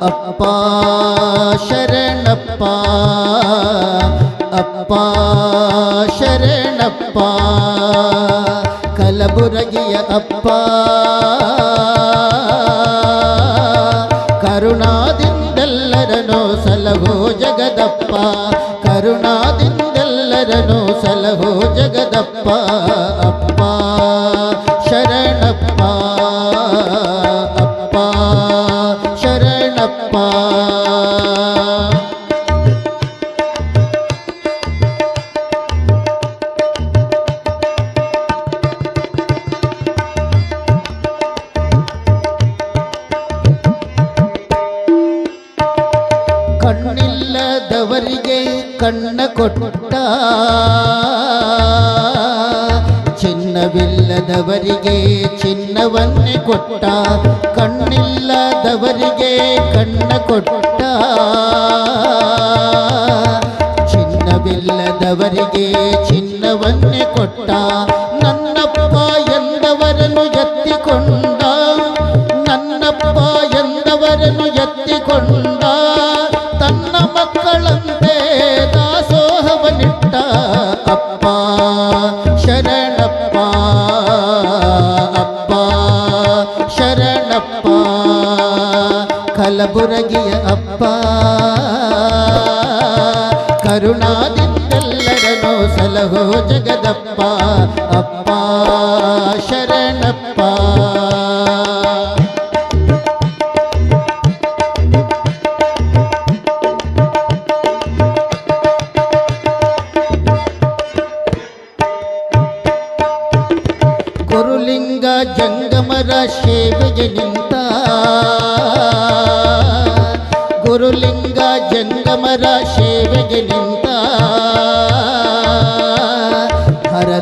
ಅಪ್ಪ ಶರಣಪ್ಪ ಅಪ್ಪ ಶರಣಪ್ಪ ಕಲಬುರಗಿಯ ಅಪ್ಪ ಕರುಣಾದಿಂದೆಲ್ಲರನು ಸಲಹೋ ಜಗದಪ್ಪ ಕರುಣಾದಿಂದೆಲ್ಲರನು ಸಲಹೋ ಜಗದಪ್ಪ ಕಣ್ಣ ಕೊಟ್ಟ ಚಿನ್ನವಿಲ್ಲದವರಿಗೆ ಚಿನ್ನವನ್ನೇ ಕೊಟ್ಟ. ಕಣ್ಣಿಲ್ಲದವರಿಗೆ ಕಣ್ಣ ಕೊಟ್ಟ. ಚಿನ್ನವಿಲ್ಲದವರಿಗೆ ಚಿನ್ನವನ್ನೇ ಕೊಟ್ಟ. ನನ್ನಪ್ಪ ಎಂದವರನ್ನು ಎತ್ತಿಕೊಂಡ. ನನ್ನಪ್ಪ ಎಂದವರನ್ನು ಎತ್ತಿಕೊಂಡ. ತನ್ನ ಮಕ್ಕಳಂತೆ ಸಲಹೋ ಜಗದಪ್ಪ ಅಪ್ಪ ಶರಣಪ್ಪ. ಗುರುಲಿಂಗ ಜಂಗಮರ ಸೇವೆಗೆ ನಿಂತ. ಗುರುಲಿಂಗ ಜಂಗಮರ ಸೇವೆಗೆ ನಿಂತ.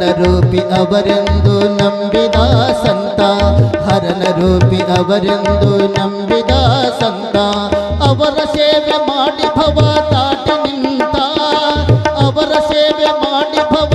ಹರನ ರೂಪಿ ಅವರೆಂದು ನಂಬಿದ ಸಂತ ಹರನ ರೂಪಿ ಅವರೆಂದು ನಂಬಿದ ಸಂತ, ಅವರ ಸೇವೆ ಮಾಡಿ ಭವ ತಾಟ ನಿಂತ, ಅವರ ಸೇವೆ ಮಾಡಿ ಭವ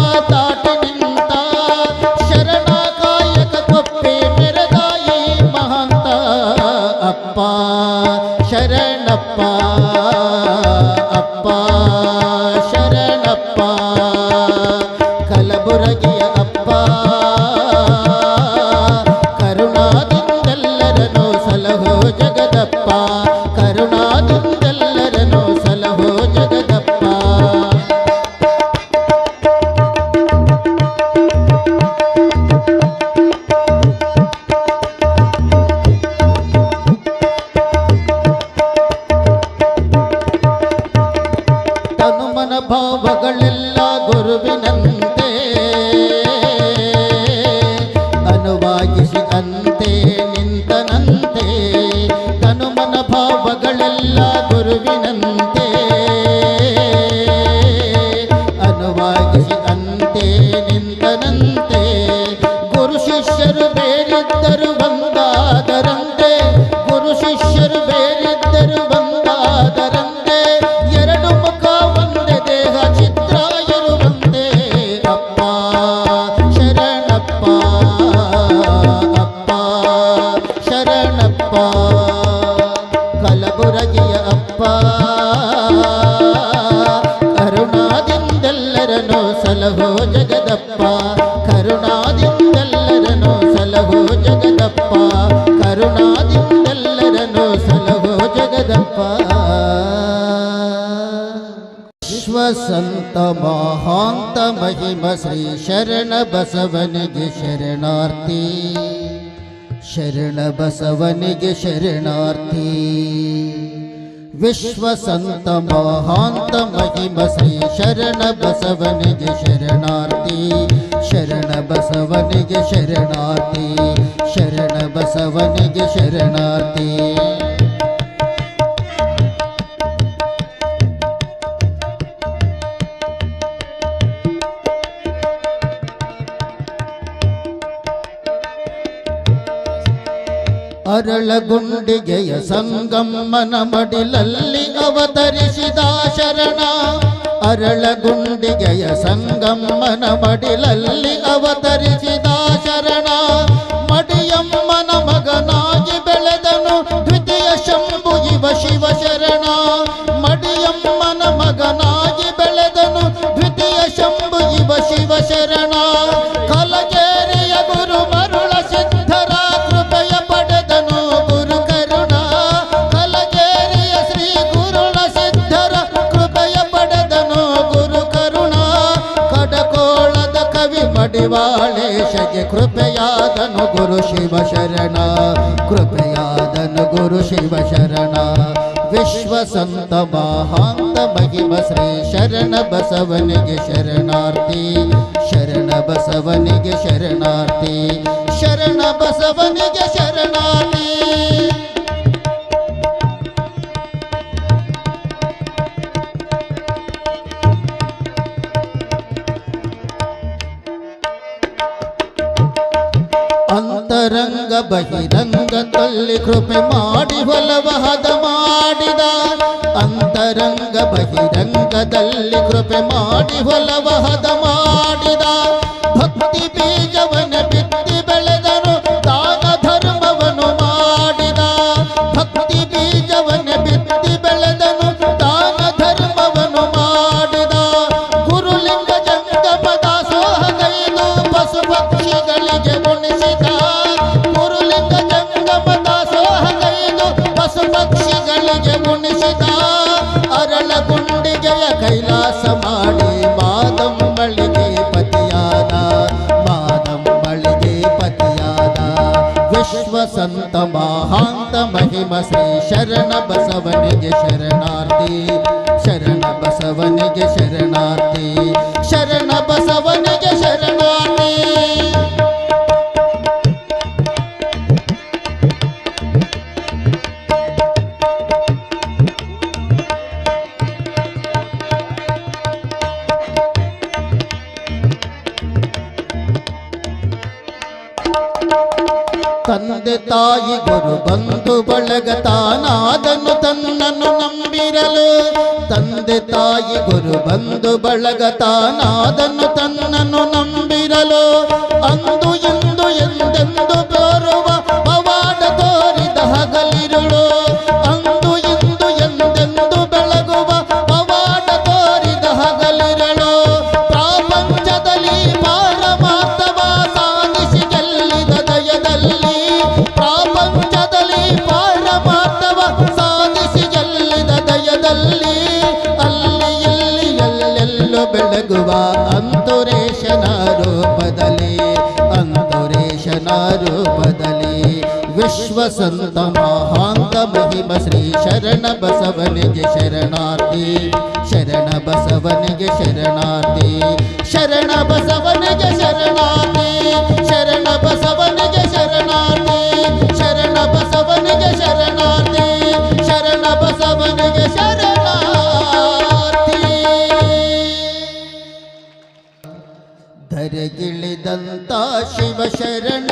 ತನುಮನ ಭಾವಗಳೆಲ್ಲ ಗುರುವಿನಂತೆ. ಸಲಹೋ ಜಗದಪ್ಪ ಕರುಣಾದಿಂದೆಲ್ಲರನು ಸಲಹೋ ಜಗದಪ್ಪ ಕರುಣಾದಿಂದೆಲ್ಲರನು ಸಲಹೋ ಜಗದಪ್ಪ. ವಿಶ್ವ ಸಂತ ಮಹಾಂತ ಮಹಿಮ ಶ್ರೀ ಶರಣ ಬಸವನಿಗೆ ಶರಣಾರ್ಥಿ, ಶರಣ ಬಸವನಿಗೆ ಶರಣಾರ್ಥಿ. ವಿಶ್ವ ಸಂತ ಮಹಾಂತ ಮಹಿಮ ಶ್ರೀ ಶರಣ ಬಸವನಿಗೆ ಶರಣಾರ್ಥಿ ಶರಣ ಬಸವನಿಗೆ ಶರಣಾರ್ಥಿ ಶರಣ ಬಸವನಿಗೆ ಶರಣಾರ್ಥಿ ಅರಳಗುಂಡಿಗೆಯ ಸಂಗಮ್ಮನ ಮಡಿಲಲ್ಲಿ ಅವತರಿಸಿದ ಶರಣ. ಅರಳಗುಂಡಿಗೆಯ ಸಂಗಮ್ಮನ ಮಡಿಲಲ್ಲಿ ಅವತರಿಸಿದ ಶರಣ. ಮಡಿಯಮ್ಮನ ಮಗನಾಗಿ ಬೆಳೆದನು, ದ್ವಿತೀಯ ಶಂಭು ಇವ ಶಿವ ಶರಣ. ಕೃಪೆಯಾದನು ಗುರು ಶಿವ ಶರಣ ಕೃಪೆಯಾದನು ಗುರು ಶಿವ ಶರಣ ವಿಶ್ವ ಸಂತ ಮಹಾಂತ ಮಹಿಮ ಶ್ರೀ ಶರಣ ಬಸವನಿಗೆ ಶರಣಾರ್ಥಿ ಶರಣ ಬಸವನಿಗೆ ಶರಣಾರ್ಥಿ ಶರಣ ಬಸವನಿಗೆ ಶರಣಾರ್ಥಿ ಅಂತರಂಗ ಬಹಿರಂಗದಲ್ಲಿ ಕೃಪೆ ಮಾಡಿ ಹೊಲವ ಹದ ಮಾಡಿದ. ಅಂತರಂಗ ಬಹಿರಂಗದಲ್ಲಿ ಕೃಪೆ ಮಾಡಿ ಹೊಲವ ಹದ ಮಾಡಿದ. ಭಕ್ತಿ ಬೀಜವನ ಮಹಾಂತ ಮಹಿಮ ಶ್ರೀ ಶರಣ ಬಸವನಿಗೆ ಶರಣಾರ್ಥಿ ಶರಣ ಬಸವನಿಗೆ ಶರಣಾರ್ಥಿ ಶರಣ ಬಸವನಿಗೆ ಶರಣಾರ್ಥಿ ತಂದೆ ತಾಯಿ ಗುರು ಬಂಧು ಬಳಗ ತಾನಾದನು ತನ್ನನ್ನು ನಂಬಿರಲು. ತಂದೆ ತಾಯಿ ಗುರು ಬಂಧು ಬಳಗ ತಾನಾದನು ತನ್ನನ್ನು ನಂಬಿರಲು. ಅಂದು ವಿಶ್ವ ಸಂತ ಮಹಾಂತ ಮಹಿಮ ಶ್ರೀ ಶರಣ ಬಸವನಿಗೆ ಶರಣಾರ್ಥಿ ಶರಣ ಬಸವನಿಗೆ ಶರಣಾರ್ಥಿ ಶರಣ ಬಸವನಿಗೆ ಶರಣಾರ್ಥಿ ಶರಣ ಬಸವನಿಗೆ ಶರಣಾರ್ಥಿ ಶರಣ ಬಸವನಿಗೆ ಶರಣಾರ್ಥಿ ಶರಣ ಬಸವನಿಗೆ ಶರಣಾರ್ಥಿ ಧರೆಗಿಳಿದಂತ ಶಿವ ಶರಣ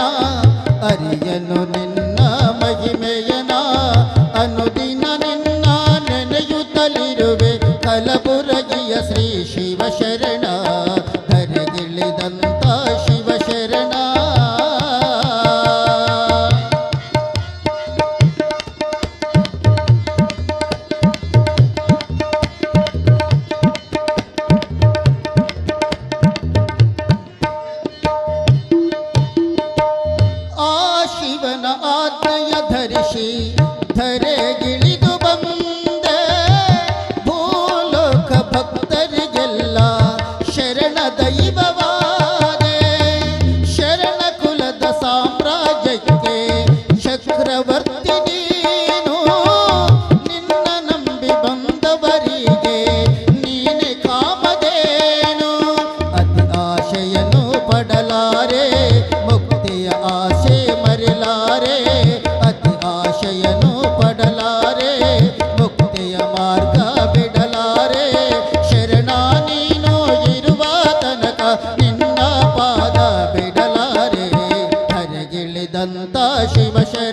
ಅರಿಯನು ನಿನ್ನ ಮಹಿಮೆಯನ ಅನುದಿನ hasta. أنت شمشر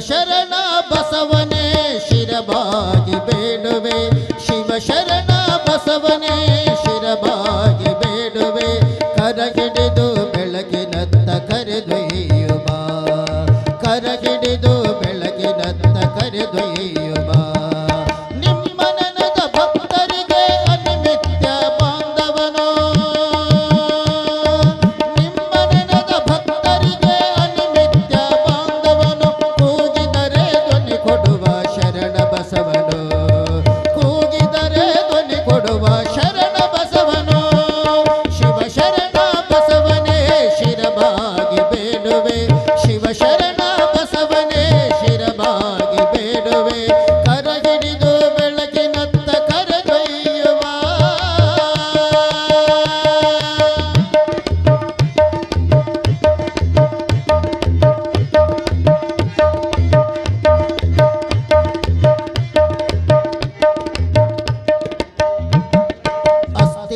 ಶರಣ ಬಸವನೆ ಶಿರಭಾಗಿ ಬೇಡುವೆ. ಶಿವ ಶರಣ ಬಸವನೇ ಶಿರಭಾಗಿ ಬೇಡುವೆ. ಕರಗಿಡಿದು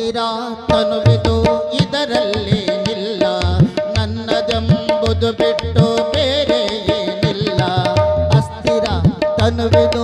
ತೀರಾತನುವಿದು ಇದರಲ್ಲಿ ನಿಲ್ಲ. ನನ್ನದೆಂಬುದು ಬಿಟ್ಟು ಬೇರೆ ಏನಿಲ್ಲ. ಅಸ್ಥಿರ ತನುವಿದು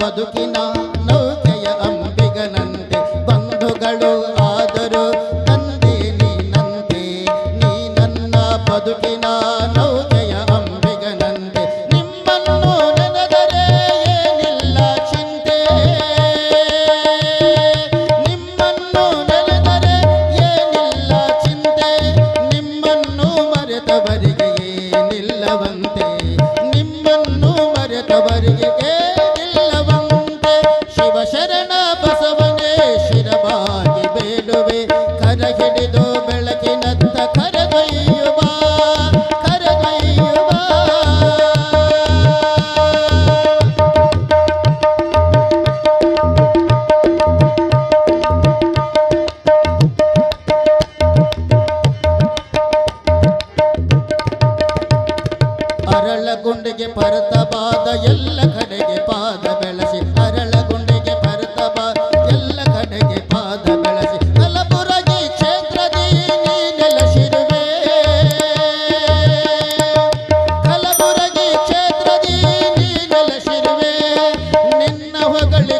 बदुकिना नव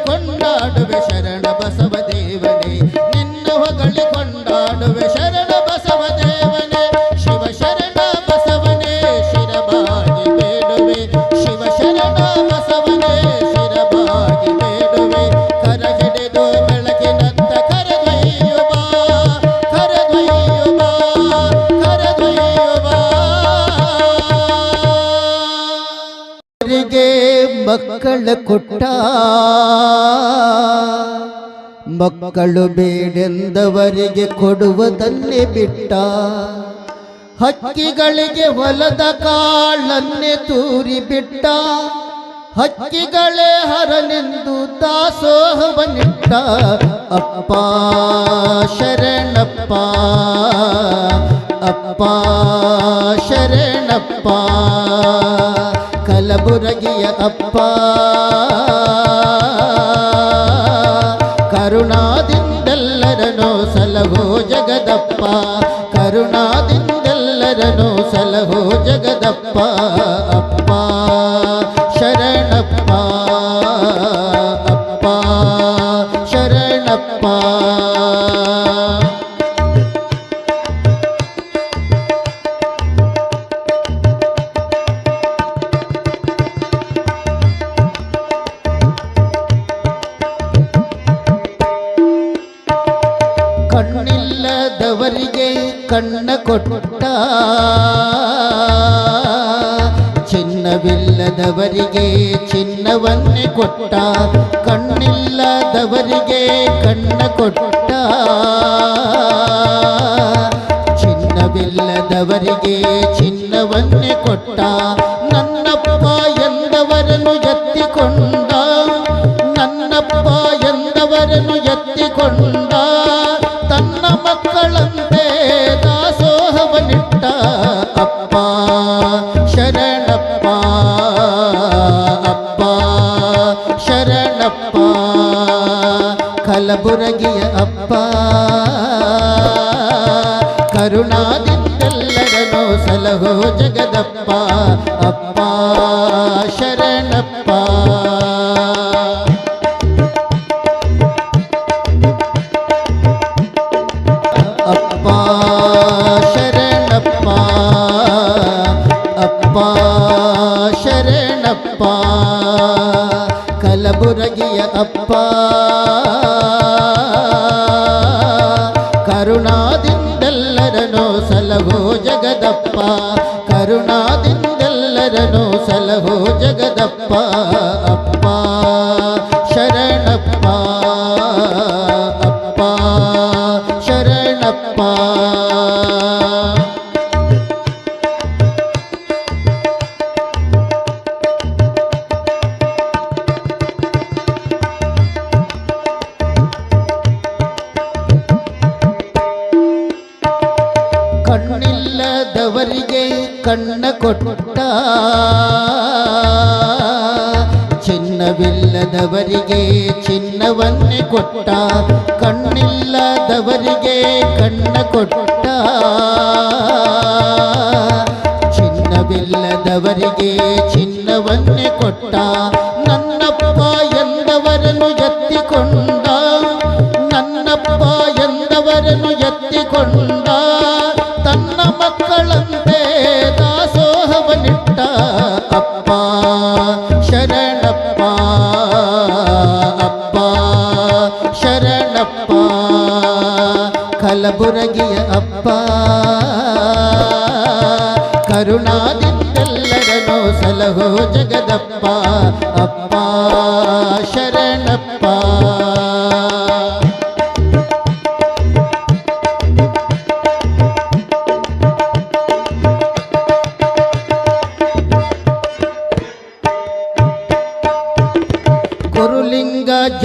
கொண்டாடுவே ಮಕ್ಕಳ ಕೊಟ್ಟ. ಮಕ್ಕಳು ಬೇಡೆಂದವರಿಗೆ ಕೊಡುವುದನ್ನೆ ಬಿಟ್ಟ. ಹಕ್ಕಿಗಳಿಗೆ ಹೊಲದ ಕಾಳನ್ನೇ ತೂರಿ ಬಿಟ್ಟ. ಹಕ್ಕಿಗಳೇ ಹರನೆಂದು ದಾಸೋಹವನಿಟ್ಟ ಅಪ್ಪ ಶರಣಪ್ಪ ಅಪ್ಪ ಶರಣಪ್ಪ. ಕಲಬುರಗಿಯ ಅಪ್ಪ. ಕರುಣಾದಿಂದೆಲ್ಲರನು ಸಲಹೋ ಜಗದಪ್ಪ. ಕರುಣಾದಿಂದೆಲ್ಲರನು ಸಲಹೋ ಜಗದಪ್ಪ. ಅಪ್ಪ ಶರಣಪ್ಪ ಅಪ್ಪ ಶರಣಪ್ಪ. ಕಣ್ಣ ಕೊಟ್ಟ ಚಿನ್ನವಿಲ್ಲದವರಿಗೆ ಚಿನ್ನವನ್ನೇ ಕೊಟ್ಟ. ಕಣ್ಣಿಲ್ಲದವರಿಗೆ ಕಣ್ಣ ಕೊಟ್ಟ. ಚಿನ್ನವಿಲ್ಲದವರಿಗೆ ಚಿನ್ನವನ್ನೇ ಕೊಟ್ಟ. ನನ್ನಪ್ಪ ಎಂದವರನ್ನು ಎತ್ತಿಕೊಂಡ ಅಪ್ಪ ಕಣ್ಣ ಕೊಟ್ಟ ಚಿನ್ನವಿಲ್ಲದವರಿಗೆ ಚಿನ್ನವನ್ನೇ ಕೊಟ್ಟ. ಕಣ್ಣಿಲ್ಲದವರಿಗೆ ಕಣ್ಣ ಕೊಟ್ಟ. ಚಿನ್ನವಿಲ್ಲದವರಿಗೆ ಚಿನ್ನವನ್ನೇ ಕೊಟ್ಟ. ನನ್ನಪ್ಪ ಎಂದವರನ್ನು ಎತ್ತಿಕೊಂಡ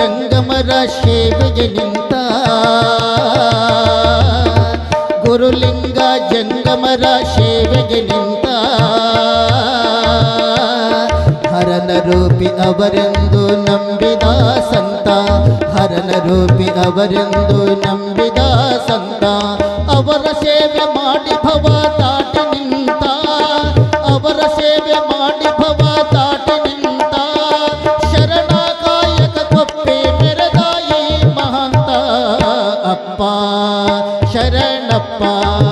ಜಂಗಮರ ಸೇವೆಗೆ ನಿಂತ ಗುರುಲಿಂಗ ಜಂಗಮರ ಸೇವೆಗೆ ನಿಂತ ಹರನ ರೂಪಿ ಅವರೆಂದು ನಂಬಿದ ಸಂತ, ಹರನ ರೂಪಿ ಅವರೆಂದು ನಂಬಿದ ಸಂತ, ಅವರ ಸೇವೆ ಮಾಡಿ ಭವ ದಾಟಿ ನಿಂತ, ಅವರ ಸೇವೆ ಮಾಡಿ ಶರಣಪ್ಪ